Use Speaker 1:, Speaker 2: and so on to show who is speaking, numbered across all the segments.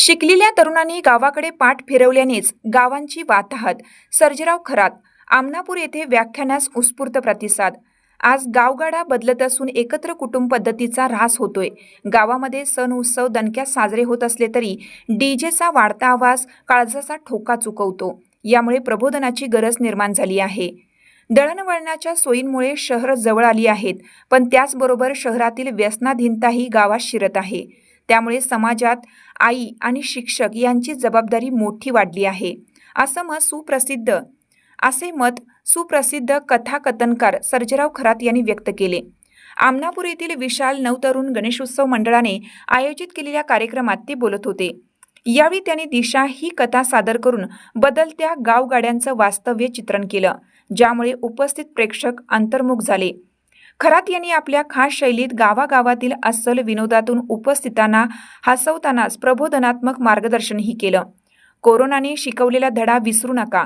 Speaker 1: शिकलेल्या तरुणांनी गावाकडे पाठ फिरवल्यानेच गावांची वाताहत. सर्जेराव खरात आमनापूर येथे व्याख्यानास उत्स्फूर्त प्रतिसाद. आज गावगाडा बदलत असून एकत्र कुटुंब पद्धतीचा ऱ्हास होतोय. गावामध्ये सण उत्सव दणक्यात साजरे होत असले तरी डीजेचा वाढता आवाज काळजाचा ठोका चुकवतो. यामुळे प्रबोधनाची गरज निर्माण झाली आहे. दळणवळणाच्या सोयींमुळे शहर जवळ आली आहेत पण त्याचबरोबर शहरातील व्यसनाधीनताही गावात शिरत आहे. त्यामुळे समाजात आई आणि शिक्षक यांची जबाबदारी मोठी वाढली आहे. असं मत सुप्रसिद्ध असे मत सुप्रसिद्ध कथाकथनकार सर्जराव खरात यांनी व्यक्त केले. आमनापूर येथील विशाल नवतरुण गणेशोत्सव मंडळाने आयोजित केलेल्या कार्यक्रमात ते बोलत होते. यावेळी त्यांनी दिशा ही कथा सादर करून बदलत्या गावगाड्यांचं वास्तव्य चित्रण केलं ज्यामुळे उपस्थित प्रेक्षक अंतर्मुख झाले. खरात यांनी आपल्या खास शैलीत गावागावातील अस्सल विनोदातून उपस्थितांना हसवतानाच प्रबोधनात्मक मार्गदर्शनही केलं. कोरोनाने शिकवलेला धडा विसरू नका.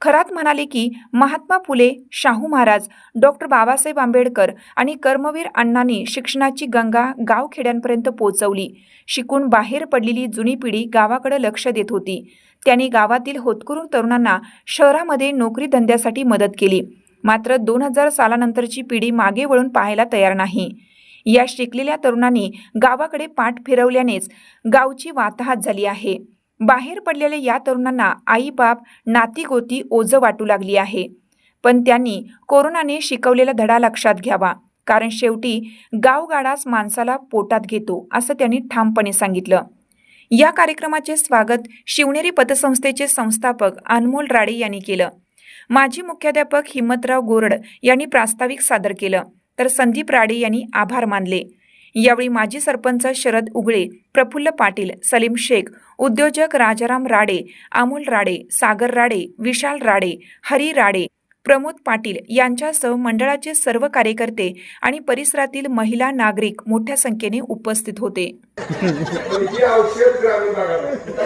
Speaker 1: खरात म्हणाले की महात्मा फुले शाहू महाराज डॉक्टर बाबासाहेब आंबेडकर आणि कर्मवीर अण्णांनी शिक्षणाची गंगा गावखेड्यांपर्यंत पोहोचवली. शिकून बाहेर पडलेली जुनी पिढी गावाकडे लक्ष देत होती. त्यांनी गावातील होतकरून तरुणांना शहरामध्ये नोकरी धंद्यासाठी मदत केली. मात्र दोन हजार सालानंतरची पिढी मागे वळून पाहायला तयार नाही. या शिकलेल्या तरुणांनी गावाकडे पाठ फिरवल्यानेच गावची वाताहात झाली आहे. बाहेर पडलेल्या या तरुणांना आई बाप ओझं वाटू लागली आहे. पण त्यांनी कोरोनाने शिकवलेला धडा लक्षात घ्यावा. कारण शेवटी गावगाडाच माणसाला पोटात घेतो असं त्यांनी ठामपणे सांगितलं. या कार्यक्रमाचे स्वागत शिवनेरी पतसंस्थेचे संस्थापक अनमोल राडे यांनी केलं. माजी मुख्याध्यापक हिम्मतराव गोरड यांनी प्रास्ताविक सादर केलं. तर संदीप राडे यांनी आभार मानले. यावेळी माजी सरपंच शरद उगळे प्रफुल्ल पाटील सलीम शेख उद्योजक राजाराम राडे अमोल राडे सागर राडे विशाल राडे हरी राडे प्रमोद पाटील यांच्यासह मंडळाचे सर्व कार्यकर्ते आणि परिसरातील महिला नागरिक मोठ्या संख्येने उपस्थित होते.